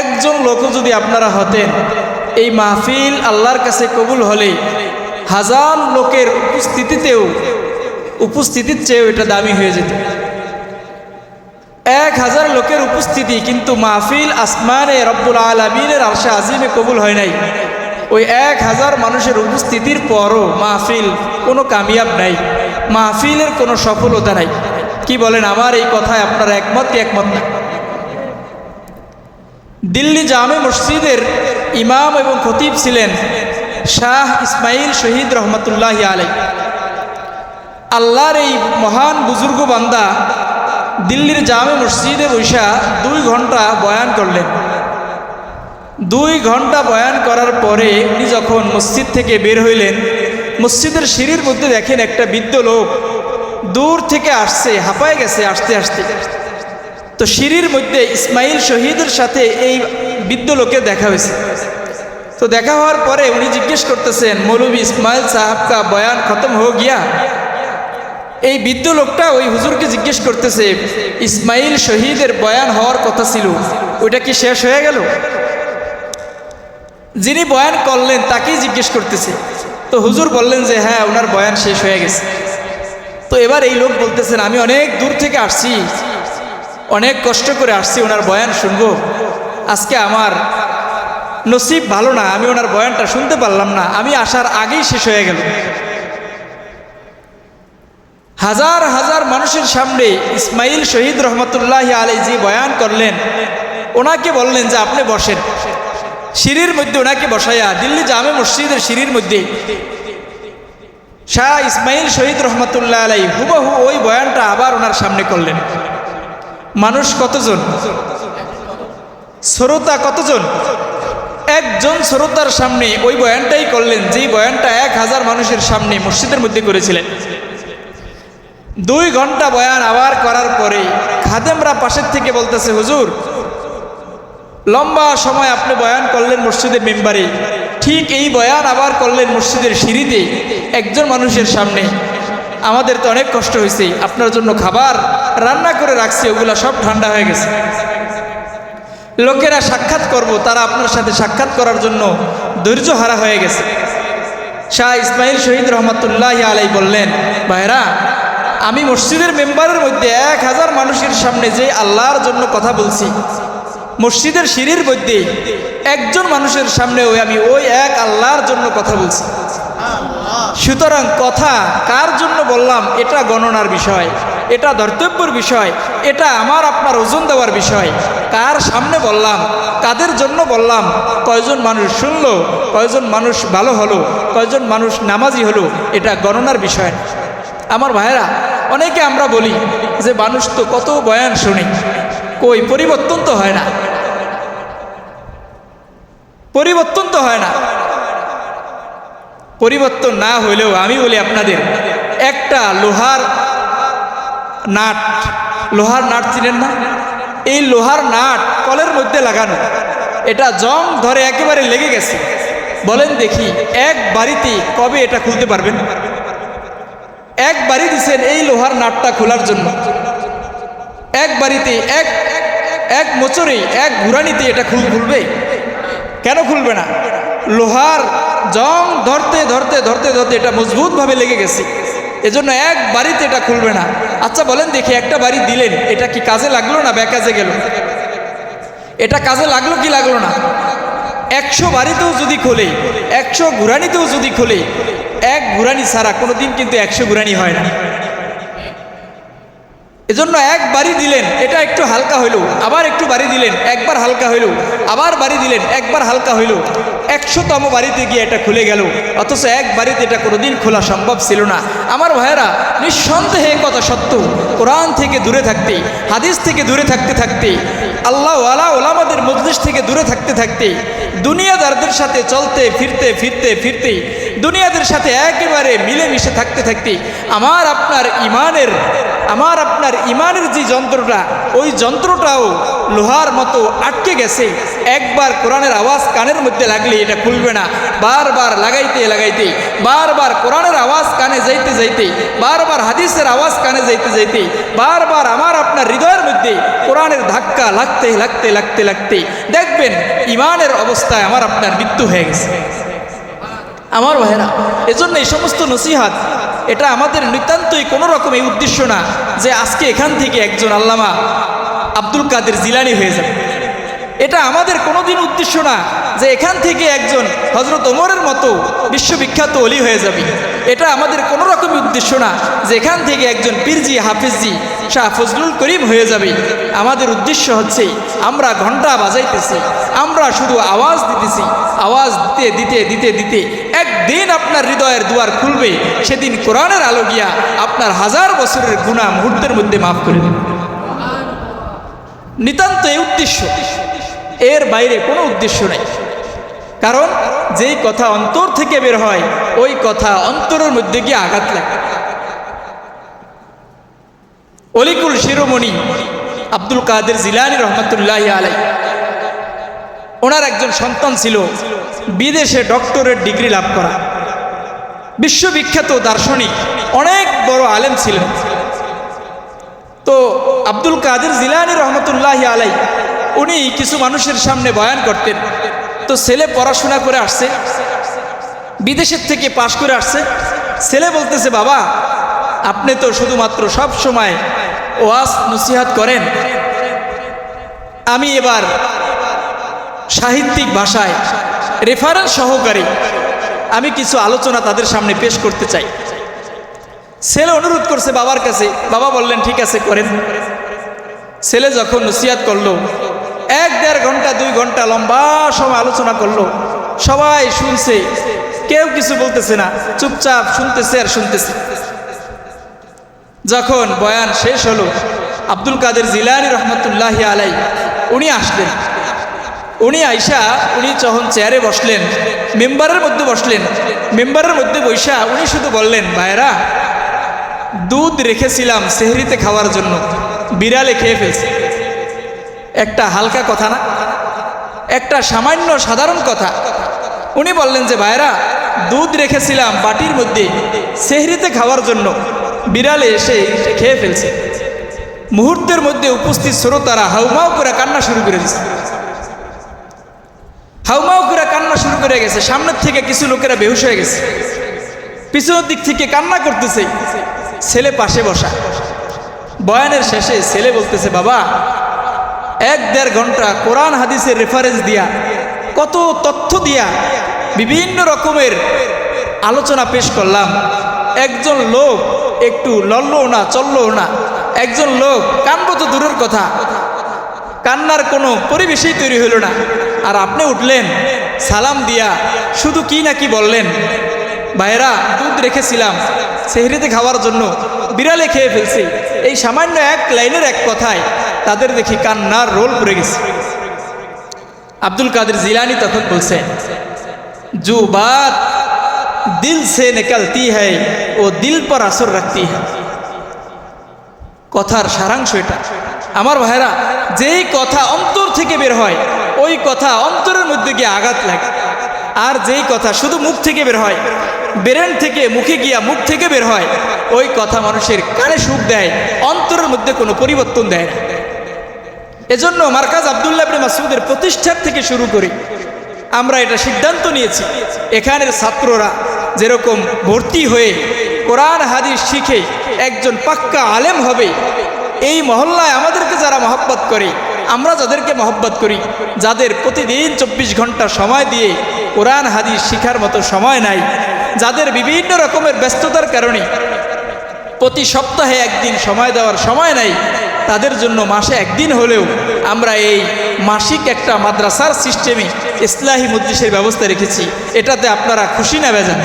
একজন লোকও যদি আপনারা হতেন, এই মাহফিল আল্লাহর কাছে কবুল হলে হাজার লোকের উপস্থিতিতেও, উপস্থিতির চেয়েও এটা দামি হয়ে যেত। এক হাজার লোকের উপস্থিতি কিন্তু মাহফিল আসমানে রব্বুল আলমিনের আরশা আজিমে কবুল হয় নাই। ওই এক হাজার মানুষের উপস্থিতির পরও মাহফিল কোনো কামিয়াব নাই, মাহফিলের কোনো সফলতা নাই। কি বলেন, আমার এই কথায় আপনারা একমত একমত না। দিল্লি জামে মসজিদের ইমাম এবং খতিব ছিলেন শাহ ইসমাইল শহীদ রহমতুল্লাহ আলাই আল্লাহর এই মহান বুজুর্গ বান্দা দিল্লির জামে মসজিদে বৈশা দুই ঘণ্টা বয়ান করলেন। দুই ঘণ্টা বয়ান করার পরে উনি যখন মসজিদ থেকে বের হইলেন, মসজিদের সিঁড়ির মধ্যে দেখেন একটা বৃদ্ধ লোক দূর থেকে আসছে, হাঁপায় গেছে, আসতে আসতে। তো সিঁড়ির মধ্যে ইসমাইল শহীদের সাথে এই বৃদ্ধ লোকের দেখা হয়েছে। তো দেখা হওয়ার পরে উনি জিজ্ঞেস করতেছেন, মৌলবী ইসমাইল সাহাব কা বয়ান খতম হো গিয়া? এই বৃদ্ধ লোকটা ওই হুজুরকে জিজ্ঞেস করতেছে, ইসমাইল শহীদের বয়ান হওয়ার কথা ছিল, ওইটা কি শেষ হয়ে গেল? যিনি বয়ান করলেন তাকেই জিজ্ঞেস করতেছে। তো হুজুর বললেন যে হ্যাঁ ওনার বয়ান শেষ হয়ে গেছে। তো এবার এই লোক বলতেছেন, আমি অনেক দূর থেকে আসছি অনেক কষ্ট করে আসছি ওনার বয়ান শুনব। আজকে আমার নসিব ভালো না, আমি ওনার বয়ানটা শুনতে পারলাম না, আমি আসার আগেই শেষ হয়ে গেল। হাজার হাজার মানুষের সামনে ইসমাইল শহীদ রহমতুল্লাহ আলী যে বয়ান করলেন। ওনাকে বললেন যে, আপনি বসেন। সিঁড়ির মধ্যে ওনাকে বসাইয়া, দিল্লি জামে মসজিদের সিঁড়ির মধ্যে। শাহ ইসমাইল শহীদ রহমতুল্লাহ আলাই হুবহু ওই বয়ানটা আবার ওনার সামনে করলেন। মানুষ কতজন? শ্রোতা কতজন? একজন শ্রোতার সামনে ওই বয়ানটাই করলেন, যেই বয়ানটা এক হাজার মানুষের সামনে মসজিদের মধ্যে করেছিলেন। দুই ঘণ্টা বয়ান আবার করার পরে খাদেমরা পাশের থেকে বলতেছে, হুজুর, লম্বা সময় আপনি বয়ান করলেন মসজিদের মেম্বারে। ঠিক এই বয়ান আবার করলেন মসজিদের সিঁড়িতে, একজন মানুষের সামনে। আমাদের তো অনেক কষ্ট হয়েছে, আপনার জন্য খাবার রান্না করে রাখছি, ওগুলা সব ঠান্ডা হয়ে গেছে। লোকেরা সাক্ষাৎ করব, তারা আপনার সাথে সাক্ষাৎ করার জন্য ধৈর্য হারা হয়ে গেছে। শাহ ইসমাইল শহীদ রহমতুল্লাহ আলাই বললেন ভাইরা আমি মসজিদের মেম্বারের মধ্যে এক হাজার মানুষের সামনে যে আল্লাহর জন্য কথা বলছি, মসজিদের সিঁড়ির মধ্যে একজন মানুষের সামনে ওই আমি ওই এক আল্লাহর জন্য কথা বলছি। সুতরাং কথা কার জন্য বললাম? এটা গণনার বিষয়, এটা ধর্তব্যর বিষয়, এটা আমার, আপনার ওজন দেওয়ার বিষয়। কার সামনে বললাম? কাদের জন্য বললাম? কয়জন মানুষ শুনলো? কয়জন মানুষ ভালো হলো? কয়জন মানুষ নামাজি হলো? এটা গণনার বিষয়। আমার ভাইয়েরা, অনেকে আমরা বলি যে মানুষ তো কত বয়ান শুনি, কই পরিবর্তন তো হয় না। পরিবর্তন তো হয় না। পরিবর্তন না হইলেও আমি বলি আপনাদের, একটা লোহার নাট লোহার নাট চিনেন না? এই লোহার নাট কলের মধ্যে লাগানো, এটা জং ধরে একেবারে লেগে গেছে। বলেন দেখি, এক বাড়িতে কবে এটা খুলতে পারবেন? এক বাড়ি দিছেন এই লোহার নাটটা খোলার জন্য। এক বাড়িতে, এক এক মোচরে, এক ঘুরানিতে এটা খুল, খুলবে? কেন খুলবে না? লোহার জং ধরতে ধরতে ধরতে ধরতে এটা মজবুতভাবে লেগে গেছে। এজন্য এক বাড়িতে এটা খুলবে না। আচ্ছা বলেন দেখি, একটা বাড়ি দিলেন, এটা কি কাজে লাগল না ব্যাকাজে গেল? এটা কাজে লাগল কি লাগল না? একশো বাড়িতেও যদি খোলে, একশো ঘুরানিতেও যদি খোলে, এক ঘুরানি ছাড়া কোনো দিন কিন্তু একশো ঘুরানি হয় না। এজন্য এক বাড়ি দিলেন, এটা একটু হালকা হইল, আবার একটু বাড়ি দিলেন, একবার হালকা হইল, আবার বাড়ি দিলেন, একবার হালকা হইল। একশোতম বাড়িতে গিয়ে এটা খুলে গেল, অথচ এক বাড়িতে এটা কোনোদিন খোলা সম্ভব ছিল না। আমার ভাইয়েরা, নিঃসন্দেহে কথা সত্য। কোরআন থেকে দূরে থাকতে, হাদিস থেকে দূরে থাকতে থাকতে, আল্লাহ আলা ওলামাদের মজলিস থেকে দূরে থাকতে থাকতে, দুনিয়াদারদের সাথে চলতে, ফিরতে ফিরতে ফিরতে, দুনিয়াদের সাথে একেবারে মিলেমিশে থাকতে থাকতে, আমার আপনার ইমানের আমার আপনার ইমানের যে যন্ত্রটা, ওই যন্ত্রটাও লোহার মতো আটকে গেছে। একবার কোরআনের আওয়াজ কানের মধ্যে লাগলে এটা খুলবে না। বারবার লাগাইতে লাগাইতে, বারবার কোরআনের আওয়াজ কানে যাইতে যাইতে, বারবার হাদিসের আওয়াজ কানে যাইতে যাইতে, বারবার আমার আপনার হৃদয়ের মধ্যে কোরআনের ধাক্কা লাগতে লাগতে লাগতে লাগতে। দেখবেন, ইমানের অবস্থায় আমার আপনার মৃত্যু হয়ে গেছে। আমার ভাইরা এজন্য এই সমস্ত নসিহাত এটা আমাদের নিতান্তই কোনো রকম এই উদ্দেশ্য না যে আজকে এখান থেকে একজন আল্লামা আব্দুল কাদের জিলানি হয়ে যাবে। এটা আমাদের কোনোদিন উদ্দেশ্য না যে এখান থেকে একজন হজরত ওমরের মতো বিশ্ববিখ্যাত অলি হয়ে যাবে। এটা আমাদের কোনো রকমই উদ্দেশ্য না যে এখান থেকে একজন পীরজি হাফিজজি শাহ ফজলুল করিম হয়ে যাবে। আমাদের উদ্দেশ্য হচ্ছে, আমরা ঘণ্টা বাজাইতেছি, আমরা শুধু আওয়াজ দিতেছি, আওয়াজ দিতে দিতে দিতে দিতে একদিন আপনার হৃদয়ের দুয়ার খুলবে, সেদিন কোরআনের আলো গিয়া আপনার হাজার বছরের গুণা মুহূর্তের মধ্যে মাফ করে দেবে। নিতান্ত এই উদ্দেশ্য। এর বাইরে কোনো উদ্দেশ্য নেই। কারণ যেই কথা অন্তর থেকে বের হয়, ওই কথা অন্তরের মধ্যে গিয়ে আঘাত লাগে। অলিকুল শিরোমণি আব্দুল কাদের জিলানি রহমতুল্লাহ আলাই ওনার একজন সন্তান ছিল বিদেশে ডক্টরেট ডিগ্রি লাভ করা। বিশ্ববিখ্যাত দার্শনিক, অনেক বড় আলেম ছিলেন। তো আব্দুল কাদের জিলানি রহমতুল্লাহ আলাই, উনি কিছু মানুষের সামনে বয়ান করতেন। তো ছেলে পড়াশোনা করে আসছে, বিদেশের থেকে পাশ করে আসছে। ছেলে বলতেছে, বাবা, আপনি তো শুধুমাত্র সব সময় ওয়াজ নসিহাত করেন। আমি এবার সাহিত্যিক ভাষায় রেফারেন্স সহকারে। আমি কিছু আলোচনা তাদের সামনে পেশ করতে চাই। ছেলে অনুরোধ করছে বাবার কাছে, বাবা বললেন, ঠিক আছে, করেন। ছেলে যখন নসিহাত করল, এক দেড় ঘণ্টা, দুই ঘণ্টা লম্বা সময় আলোচনা করল। সবাই শুনছে, কেউ কিছু বলতেছে না, চুপচাপ শুনতেছে আর শুনতেছে। যখন বয়ান শেষ হলো, আব্দুল কাদের জিলানি রহমতুল্লাহ আলাই উনি আসলেন। উনি আইসা, উনি যখন চেয়ারে বসলেন মেম্বারের মধ্যে বসলেন মেম্বারের মধ্যে বৈশা উনি শুধু বললেন ভাইরা দুধ রেখেছিলাম সেহরিতে খাওয়ার জন্য, বিড়ালে খেয়ে ফেলছে। একটা হালকা কথা না? একটা সামান্য সাধারণ কথা। উনি বললেন যে ভাইরা দুধ রেখেছিলাম বাটির মধ্যে, সেহরিতে খাওয়ার জন্য, বিড়ালে এসে খেয়ে ফেলছে। মুহূর্তের মধ্যে উপস্থিত শ্রোতারা হাউমাউ করে কান্না শুরু করে দিচ্ছে হাউমাউ করে কান্না শুরু করে গেছে। সামনের থেকে কিছু লোকেরা বেহুশ হয়ে গেছে। পিছনের দিক থেকে কান্না করতেছে। ছেলে পাশে বসা। বয়ানের শেষে ছেলে বলতেছে, বাবা, এক দেড় ঘণ্টা কোরআন হাদিসের রেফারেন্স দিয়া, কত তথ্য দিয়া বিভিন্ন রকমের আলোচনা পেশ করলাম। একজন লোক একটু লড়লও না চললও না। একজন লোক কানবো তো দূরের কথা। কান্নার কোনো পরিবেশই তৈরি হইল না। আর আপনি উঠলেন, সালাম দিয়া শুধু কি না কি বললেন? ভাইরা দুধ রেখেছিলাম, সেহরিতে খাওয়ার জন্য বিড়ালে খেয়ে ফেলছি। এই সামান্য এক লাইনের এক কথায় তাদের দেখি কান্নার রোল পড়ে গেছে। আব্দুল কাদের জিলানি তখন বলছেন, জু বাত, দিল সে নেকালতি হ্যায়, ও দিল পর আসর রাখতি হয় কথার সারাংশ এটা। আমার ভাইরা যেই কথা অন্তর থেকে বের হয় ওই কথা অন্তরের মধ্যে গিয়ে আঘাত লাগে। আর যেই কথা শুধু মুখ থেকে বের হয়, ব্রেন থেকে মুখে গিয়া মুখ থেকে বের হয়, ওই কথা মানুষের কানে সুখ দেয়, অন্তরের মধ্যে কোনো পরিবর্তন দেয় না। এজন্য মার্কাজ আবদুল্লাহ মাসুদের প্রতিষ্ঠার থেকে শুরু করি। আমরা এটা সিদ্ধান্ত নিয়েছি, এখানের ছাত্ররা যেরকম ভর্তি হয়ে কোরআন, হাদিস শিখে একজন পাক্কা আলেম হবে এই মহল্লায় আমাদেরকে যারা মহব্বত করে, আমরা যাদেরকে মহব্বত করি, যাদের প্রতিদিন চব্বিশ ঘণ্টা সময় দিয়ে কোরআন, হাদিস শিখার মতো সময় নাই, যাদের বিভিন্ন রকমের ব্যস্ততার কারণে প্রতি সপ্তাহে একদিন সময় দেওয়ার সময় নাই, তাদের জন্য মাসে একদিন হলেও আমরা এই মাসিক একটা মাদ্রাসার সিস্টেমে ইসলাহি মজলিসের ব্যবস্থা রেখেছি। এটাতে আপনারা খুশি না বেজান।